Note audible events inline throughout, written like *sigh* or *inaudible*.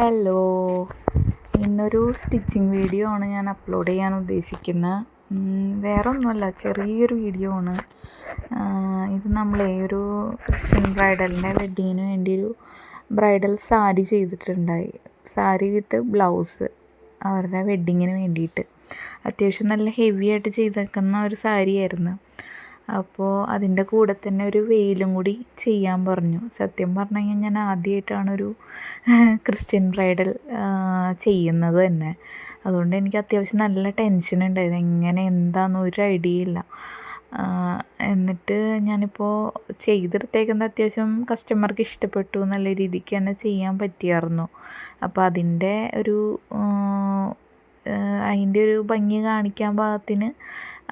Hello. ഇന്നൊരു stitching video ആണ് ഞാൻ അപ്ലോഡ് ചെയ്യാൻ ഉദ്ദേശിക്കുന്നത് വേറെ ഒന്നുമല്ല ചെറിയൊരു വീഡിയോ ആണ്. ഇത് നമ്മളെ ഒരു ക്രിസ്ത്യൻ ബ്രൈഡലിന്റെ വെഡ്ഡിങ്ങിന് വേണ്ടി ഒരു ബ്രൈഡൽ സാരി ചെയ്തിട്ടുണ്ടായി. സാരി വിത്ത് ബ്ലൗസ് അവരുടെ വെഡ്ഡിങ്ങിന് വേണ്ടിയിട്ട്. അത്യാവശ്യം നല്ല ഹെവി ആയിട്ട് ചെയ്തേക്കുന്ന ഒരു സാരിയായിരുന്നു. അപ്പോൾ അതിന്റെ കൂടെ തന്നെ ഒരു വെയിലും കൂടി ചെയ്യാൻ പറഞ്ഞു. സത്യം പറഞ്ഞു കഴിഞ്ഞാൽ ഞാൻ ആദ്യമായിട്ടാണ് ഒരു *laughs* ക്രിസ്ത്യൻ ബ്രൈഡൽ ചെയ്യുന്നത് തന്നെ. അതുകൊണ്ട് എനിക്ക് അത്യാവശ്യം നല്ല ടെൻഷൻ ഉണ്ടായത് എങ്ങനെ എന്താണെന്ന് ഒരു ഐഡിയ ഇല്ല. എന്നിട്ട് ഞാനിപ്പോൾ ചെയ്തെടുത്തേക്കുന്നത് അത്യാവശ്യം കസ്റ്റമർക്ക് ഇഷ്ടപ്പെട്ടു നല്ല രീതിക്ക് തന്നെ ചെയ്യാൻ പറ്റിയായിരുന്നു. അപ്പോൾ അതിന്റെ ഒരു അതിന്റെ ഒരു ഭംഗി കാണിക്കാൻ പാകത്തിന്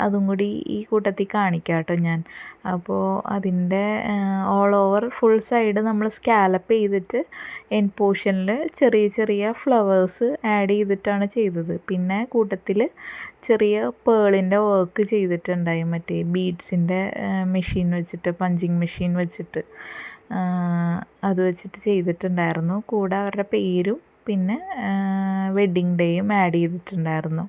അതും കൂടി ഈ കൂട്ടത്തിൽ കാണിക്കാം കേട്ടോ ഞാൻ. അപ്പോൾ അതിന്റെ ഓൾ ഓവർ ഫുൾ സൈഡ് നമ്മൾ സ്കാലപ്പ് ചെയ്തിട്ട് എൻ പോർഷനിൽ ചെറിയ ചെറിയ ഫ്ലവേഴ്സ് ആഡ് ചെയ്തിട്ടാണ് ചെയ്തത്. പിന്നെ കൂട്ടത്തിൽ ചെറിയ പേളിന്റെ വർക്ക് ചെയ്തിട്ടുണ്ടായി. മറ്റേ ബീഡ്സിന്റെ മെഷീൻ വെച്ചിട്ട് പഞ്ചിങ് മെഷീൻ വെച്ചിട്ട് അത് വെച്ചിട്ട് ചെയ്തിട്ടുണ്ടായിരുന്നു. കൂടെ അവരുടെ പേരും പിന്നെ വെഡ്ഡിങ് ഡേയും ആഡ് ചെയ്തിട്ടുണ്ടായിരുന്നു.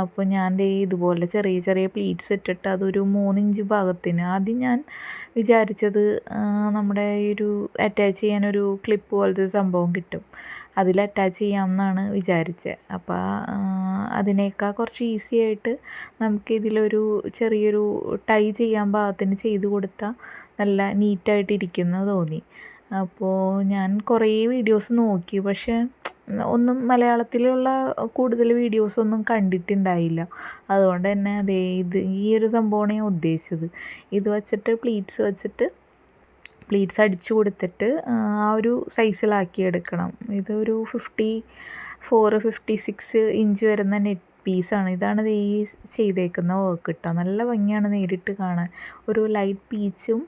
അപ്പോൾ ഞാൻ ദേ ഇതുപോലെ ചെറിയ ചെറിയ പ്ലീറ്റ്സ് ഇട്ടിട്ട് അതൊരു മൂന്നിഞ്ച് ഭാഗത്തിന്. ആദ്യം ഞാൻ വിചാരിച്ചത് നമ്മുടെ ഈ ഒരു അറ്റാച്ച് ചെയ്യാനൊരു ക്ലിപ്പ് പോലത്തെ സംഭവം കിട്ടും. അതിൽ അറ്റാച്ച് ചെയ്യാമെന്നാണ് വിചാരിച്ചത്. അപ്പോൾ അതിനേക്കാൾ കുറച്ച് ഈസി ആയിട്ട് നമുക്ക് ഇതിലൊരു ചെറിയൊരു ടൈ ചെയ്യാൻ ഭാഗത്തിന് ചെയ്ത് കൊടുത്താൽ നല്ല നീറ്റായിട്ട് ഇരിക്കുന്നു തോന്നി. അപ്പോൾ ഞാൻ കുറേ വീഡിയോസ് നോക്കി. പക്ഷേ ഒന്നും മലയാളത്തിലുള്ള കൂടുതൽ വീഡിയോസൊന്നും കണ്ടിട്ടുണ്ടായില്ല. അതുകൊണ്ട് തന്നെ അതേ ഇത് ഈ ഒരു സംഭവമാണ് ഞാൻ ഉദ്ദേശിച്ചത്. ഇത് വച്ചിട്ട് പ്ലീറ്റ്സ് വെച്ചിട്ട് പ്ലീറ്റ്സ് അടിച്ചു കൊടുത്തിട്ട് ആ ഒരു സൈസിലാക്കി എടുക്കണം. ഇതൊരു fifty four fifty six inch വരുന്ന നെറ്റ് പീസാണ് ഇതാണ് ഈ ചെയ്തേക്കുന്ന വർക്ക് കിട്ടുക നല്ല ഭംഗിയാണ് നേരിട്ട് കാണാൻ. ഒരു ലൈറ്റ് പീച്ചും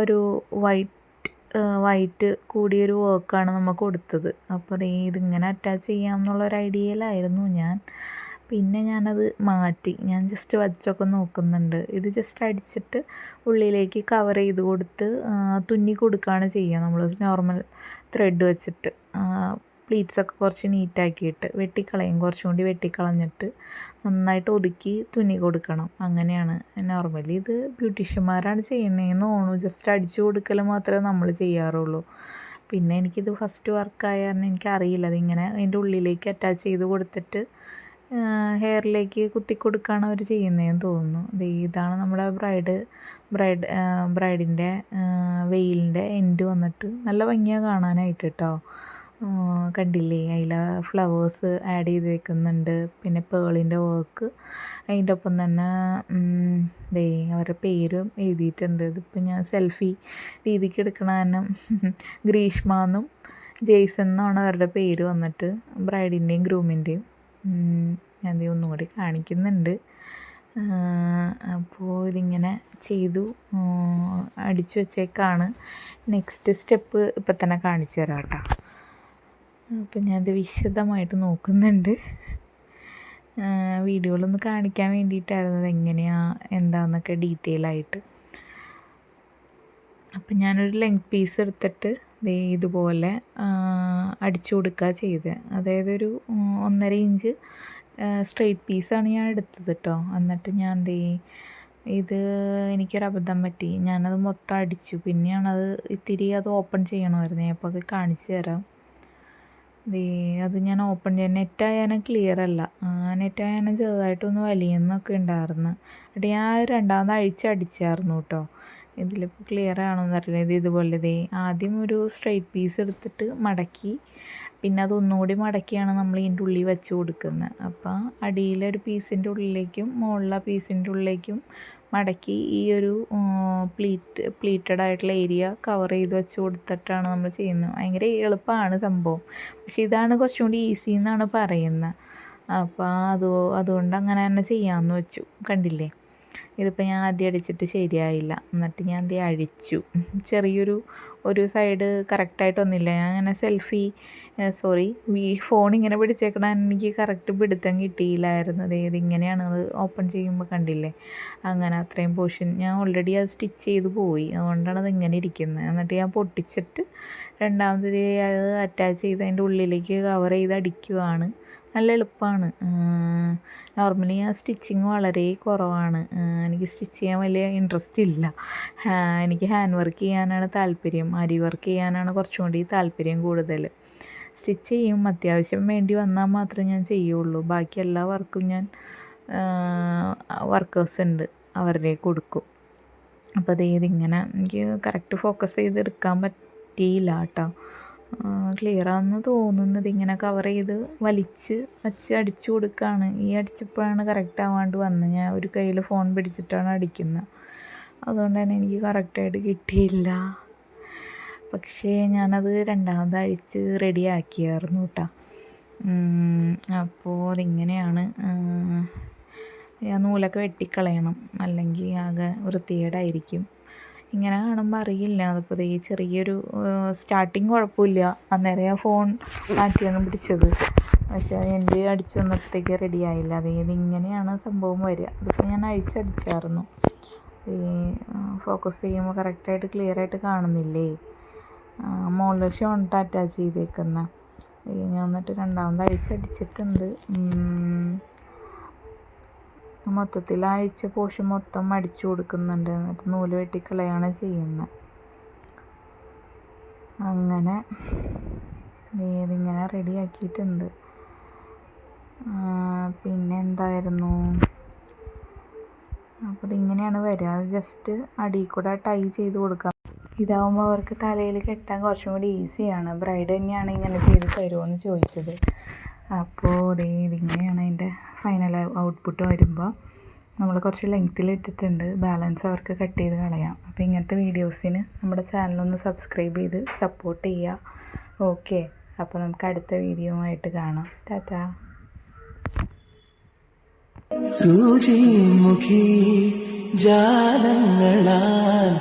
ഒരു വൈറ്റ് വൈറ്റ് കൂടിയൊരു വർക്കാണ് നമുക്ക് കൊടുത്തത്. അപ്പോൾ അതേ ഇതിങ്ങനെ അറ്റാച്ച് ചെയ്യാം എന്നുള്ളൊരു ഐഡിയയിലായിരുന്നു ഞാൻ. പിന്നെ ഞാനത് മാറ്റി. ഞാൻ ജസ്റ്റ് വച്ചൊക്കെ നോക്കുന്നുണ്ട്. ഇത് ജസ്റ്റ് അടിച്ചിട്ട് ഉള്ളിലേക്ക് കവർ ചെയ്ത് കൊടുത്ത് തുന്നി കൊടുക്കുകയാണ് ചെയ്യുക. നമ്മൾ നോർമൽ ത്രെഡ് വെച്ചിട്ട്. പ്ലീറ്റ്സ് ഒക്കെ കുറച്ച് നീറ്റാക്കിയിട്ട് വെട്ടിക്കളയും. കുറച്ചും കൂടി വെട്ടിക്കളഞ്ഞിട്ട് നന്നായിട്ട് ഒതുക്കി തുന്നി കൊടുക്കണം. അങ്ങനെയാണ് നോർമലി ഇത് ബ്യൂട്ടീഷ്യന്മാരാണ് ചെയ്യുന്നതെന്ന് തോന്നുന്നു. ജസ്റ്റ് അടിച്ചു കൊടുക്കൽ മാത്രമേ നമ്മൾ ചെയ്യാറുള്ളൂ. പിന്നെ എനിക്കിത് ഫസ്റ്റ് വർക്കായ കാരണം എനിക്കറിയില്ല. അതിങ്ങനെ അതിന്റെ ഉള്ളിലേക്ക് അറ്റാച്ച് ചെയ്ത് കൊടുത്തിട്ട് ഹെയറിലേക്ക് കുത്തി കൊടുക്കുകയാണ് അവർ ചെയ്യുന്നതെന്ന് തോന്നുന്നു. ഇതാണ് നമ്മുടെ ബ്രൈഡ് ബ്രൈഡ് ബ്രൈഡിന്റെ വെയിലിന്റെ എൻഡ് വന്നിട്ട് നല്ല ഭംഗിയാണ് കാണാനായിട്ട് കേട്ടോ കണ്ടില്ലേ? അതിൽ ഫ്ലവേഴ്സ് ആഡ് ചെയ്തേക്കുന്നുണ്ട്. പിന്നെ പേളിന്റെ വർക്ക് അതിന്റെ ഒപ്പം തന്നെ ദേ അവരുടെ പേരും എഴുതിയിട്ടുണ്ട്. ഇതിപ്പോൾ ഞാൻ സെൽഫി രീതിക്ക് എടുക്കണ *laughs* ഗ്രീഷ്മ എന്നും ജെയ്സൺ എന്നാണ് അവരുടെ പേര് വന്നിട്ട് ബ്രൈഡിന്റെയും ഗ്രൂമിന്റെയും ഞാൻ ഒന്നും കൂടി കാണിക്കുന്നുണ്ട്. അപ്പോൾ ഇതിങ്ങനെ ചെയ്തു അടിച്ചു വെച്ചേക്കാണ്. നെക്സ്റ്റ് സ്റ്റെപ്പ് ഇപ്പം തന്നെ കാണിച്ചു തരാം കേട്ടോ. അപ്പം ഞാനത് വിശദമായിട്ട് നോക്കുന്നുണ്ട്. വീഡിയോയിലൊന്ന് കാണിക്കാൻ വേണ്ടിയിട്ടായിരുന്നു അത് എങ്ങനെയാണ് എന്താണെന്നൊക്കെ ഡീറ്റെയിൽ ആയിട്ട്. അപ്പം ഞാനൊരു ലെങ്ത് പീസ് എടുത്തിട്ട് ഇതുപോലെ അടിച്ചു കൊടുക്കുക ചെയ്തത് അതായത് ഒരു ഒന്നര ഇഞ്ച് സ്ട്രെയിറ്റ് പീസാണ് ഞാൻ എടുത്തത് കേട്ടോ എന്നിട്ട് ഞാൻ ദേ ഇത് എനിക്കൊരു അബദ്ധം പറ്റി. ഞാനത് മൊത്തം അടിച്ചു. പിന്നെയാണത് ഇത്തിരി അത് ഓപ്പൺ ചെയ്യണമായിരുന്നു. ഞാൻ അപ്പോൾ അത് കാണിച്ചു തരാം. അത് ഞാൻ ഓപ്പൺ ചെയ്യാൻ നെറ്റായാലും ക്ലിയർ അല്ല. നെറ്റായാലും ചെറുതായിട്ടൊന്ന് വലിയുന്നൊക്കെ ഉണ്ടായിരുന്നു. എന്നിട്ട് ഞാൻ രണ്ടാമത് അഴിച്ചടിച്ചായിരുന്നു കേട്ടോ ഇതിലിപ്പോൾ ക്ലിയർ ആണോ എന്നറിയില്ല ഇത് ഇതുപോലെ ദേ ആദ്യം ഒരു സ്ട്രെയിറ്റ് പീസ് എടുത്തിട്ട് മടക്കി പിന്നെ അതൊന്നുകൂടി മടക്കിയാണ് നമ്മൾ ഇതിന്റെ ഉള്ളിൽ വെച്ച് കൊടുക്കുന്നത്. അപ്പോൾ അടിയിലെ ഒരു പീസിന്റെ ഉള്ളിലേക്കും മുകളിലെ പീസിന്റെ ഉള്ളിലേക്കും മടക്കി ഈ ഒരു പ്ലീറ്റ് പ്ലീറ്റഡ് ആയിട്ടുള്ള ഏരിയ കവർ ചെയ്ത് വെച്ച് കൊടുത്തിട്ടാണ് നമ്മൾ ചെയ്യുന്നത്. ഭയങ്കര എളുപ്പമാണ് സംഭവം. പക്ഷെ ഇതാണ് കുറച്ചും കൂടി ഈസി എന്നാണ് പറയുന്നത്. അപ്പോൾ അത് അതുകൊണ്ട് അങ്ങനെ തന്നെ ചെയ്യാമെന്ന് വെച്ചു. കണ്ടില്ലേ? ഇതിപ്പോൾ ഞാൻ ആദ്യം അടിച്ചിട്ട് ശരിയായില്ല. എന്നിട്ട് ഞാൻ ദേ അഴിച്ചു. ചെറിയൊരു ഒരു സൈഡ് കറക്റ്റായിട്ട് വന്നില്ല. ഞാൻ അങ്ങനെ സെൽഫി സോറി ഈ ഫോൺ ഇങ്ങനെ പിടിച്ചേക്കണ എനിക്ക് കറക്റ്റ് പിടുത്തം കിട്ടിയില്ലായിരുന്നു. അതായത് ഇങ്ങനെയാണ് അത് ഓപ്പൺ ചെയ്യുമ്പോൾ കണ്ടില്ലേ? അങ്ങനെ അത്രയും പോർഷൻ ഞാൻ ഓൾറെഡി അത് സ്റ്റിച്ച് ചെയ്ത് പോയി. അതുകൊണ്ടാണ് അത് ഇങ്ങനെ ഇരിക്കുന്നത് എന്നിട്ട് ഞാൻ പൊട്ടിച്ചിട്ട് രണ്ടാമത് അത് അറ്റാച്ച് ചെയ്ത് അതിന്റെ ഉള്ളിലേക്ക് കവർ ചെയ്ത് അടിക്കുവാണ്. നല്ല എളുപ്പമാണ് നോർമലി ആ സ്റ്റിച്ചിങ് വളരെ കുറവാണ്. എനിക്ക് സ്റ്റിച്ച് ചെയ്യാൻ വലിയ ഇൻട്രസ്റ്റ് ഇല്ല. എനിക്ക് ഹാൻഡ് വർക്ക് ചെയ്യാനാണ് താല്പര്യം. അരി വർക്ക് ചെയ്യാനാണ് കുറച്ചും കൂടി താല്പര്യം കൂടുതൽ സ്റ്റിച്ച് ചെയ്യും. അത്യാവശ്യം വേണ്ടി വന്നാൽ മാത്രമേ ഞാൻ ചെയ്യുള്ളൂ. ബാക്കി എല്ലാ വർക്കും ഞാൻ വർക്കേഴ്സ് ഉണ്ട്. അവരുടെ കൊടുക്കും. അപ്പോൾ അത് ഇതിങ്ങനെ എനിക്ക് കറക്റ്റ് ഫോക്കസ് ചെയ്തെടുക്കാൻ പറ്റിയില്ല കേട്ടോ. ക്ലിയർ ആണെന്ന് തോന്നുന്നത് ഇങ്ങനെ കവർ ചെയ്ത് വലിച്ച് വച്ച് അടിച്ചു കൊടുക്കുകയാണ്. ഈ അടിച്ചപ്പോഴാണ് കറക്റ്റ് ആവാണ്ട് വന്നത്. ഞാൻ ഒരു കയ്യിൽ ഫോൺ പിടിച്ചിട്ടാണ് അടിക്കുന്നത്. അതുകൊണ്ട് തന്നെ എനിക്ക് കറക്റ്റായിട്ട് കിട്ടിയില്ല. പക്ഷേ ഞാനത് രണ്ടാമത് അഴിച്ച് റെഡിയാക്കിയായിരുന്നു കേട്ടോ അപ്പോൾ അതിങ്ങനെയാണ് നൂലൊക്കെ വെട്ടിക്കളയണം. അല്ലെങ്കിൽ ആകെ വൃത്തികേടായിരിക്കും. ഇങ്ങനെ കാണുമ്പോൾ അറിയില്ല. അതിപ്പോൾ ഈ ചെറിയൊരു സ്റ്റാർട്ടിങ് കുഴപ്പമില്ല. അന്നേരം ഞാൻ ഫോൺ മാറ്റിയാണ് പിടിച്ചത്. പക്ഷേ എന്റെ അടിച്ച് വന്നപ്പോഴത്തേക്ക് റെഡിയായില്ല ആയില്ല. അത് ഇങ്ങനെയാണ് സംഭവം വരിക. അതിപ്പോൾ ഞാൻ അഴിച്ചടിച്ചായിരുന്നു. ഈ ഫോക്കസ് ചെയ്യുമ്പോൾ കറക്റ്റായിട്ട് ക്ലിയറായിട്ട് കാണുന്നില്ലേ? മുകളിൽ ഷോണിട്ട് അറ്റാച്ച് ചെയ്തേക്കുന്ന. ഞാൻ എന്നിട്ട് രണ്ടാമത് അഴിച്ചടിച്ചിട്ടുണ്ട് മൊത്തത്തിൽ അഴിച്ച പോഷൻ മൊത്തം അടിച്ചു കൊടുക്കുന്നുണ്ട്. എന്നിട്ട് നൂൽ വെട്ടിക്കളയാണ് ചെയ്യുന്നത് അങ്ങനെ ഇതിങ്ങനെ റെഡിയാക്കിയിട്ടുണ്ട് പിന്നെ എന്തായിരുന്നു? അപ്പോൾ ഇതിങ്ങനെയാണ് വരിക. ജസ്റ്റ് അടിയിൽ കൂടെ ടൈ ചെയ്ത് കൊടുക്കാം ഇതാവുമ്പോൾ അവർക്ക് തലയിൽ കെട്ടാൻ കുറച്ചും കൂടി ഈസിയാണ്. ബ്രൈഡ് തന്നെയാണ് ഇങ്ങനെ ചെയ്ത് തരുമോ എന്ന് ചോദിച്ചത്. അപ്പോൾ ദേ ഇതിങ്ങനെയാണ് അതിന്റെ ഫൈനൽ ഔട്ട്പുട്ട് വരുമ്പോൾ നമ്മൾ കുറച്ച് ലെങ്ത്തിൽ ഇട്ടിട്ടുണ്ട്. ബാലൻസ് അവർക്ക് കട്ട് ചെയ്ത് കളയാം. അപ്പോൾ ഇങ്ങനത്തെ വീഡിയോസിന് നമ്മുടെ ചാനലൊന്ന് സബ്സ്ക്രൈബ് ചെയ്ത് സപ്പോർട്ട് ചെയ്യുക ഓക്കെ അപ്പോൾ നമുക്ക് അടുത്ത വീഡിയോ ആയിട്ട് കാണാം. ടാറ്റാ. സൂചിമുഖി ജാലങ്ങളാൽ